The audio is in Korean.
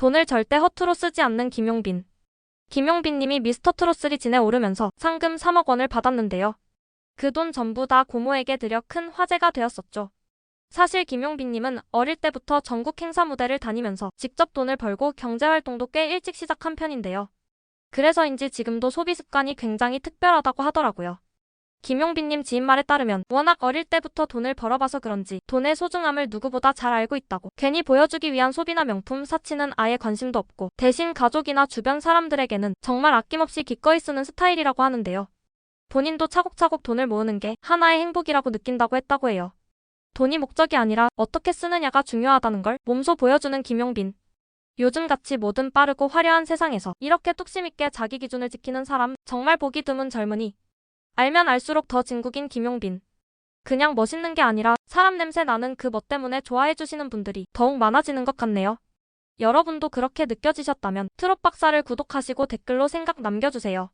돈을 절대 허투루 쓰지 않는 김용빈. 김용빈 님이 미스터 트롯3 진에 오르면서 상금 3억 원을 받았는데요. 그 돈 전부 다 고모에게 들여 큰 화제가 되었었죠. 사실 김용빈 님은 어릴 때부터 전국 행사 무대를 다니면서 직접 돈을 벌고 경제활동도 꽤 일찍 시작한 편인데요. 그래서인지 지금도 소비 습관이 굉장히 특별하다고 하더라고요. 김용빈님 지인 말에 따르면 워낙 어릴 때부터 돈을 벌어봐서 그런지 돈의 소중함을 누구보다 잘 알고 있다고 괜히 보여주기 위한 소비나 명품 사치는 아예 관심도 없고 대신 가족이나 주변 사람들에게는 정말 아낌없이 기꺼이 쓰는 스타일이라고 하는데요. 본인도 차곡차곡 돈을 모으는 게 하나의 행복이라고 느낀다고 했다고 해요. 돈이 목적이 아니라 어떻게 쓰느냐가 중요하다는 걸 몸소 보여주는 김용빈. 요즘같이 모든 빠르고 화려한 세상에서 이렇게 뚝심 있게 자기 기준을 지키는 사람 정말 보기 드문 젊은이. 알면 알수록 더 진국인 김용빈. 그냥 멋있는 게 아니라 사람 냄새 나는 그 멋 때문에 좋아해 주시는 분들이 더욱 많아지는 것 같네요. 여러분도 그렇게 느껴지셨다면 트롯 박사를 구독하시고 댓글로 생각 남겨주세요.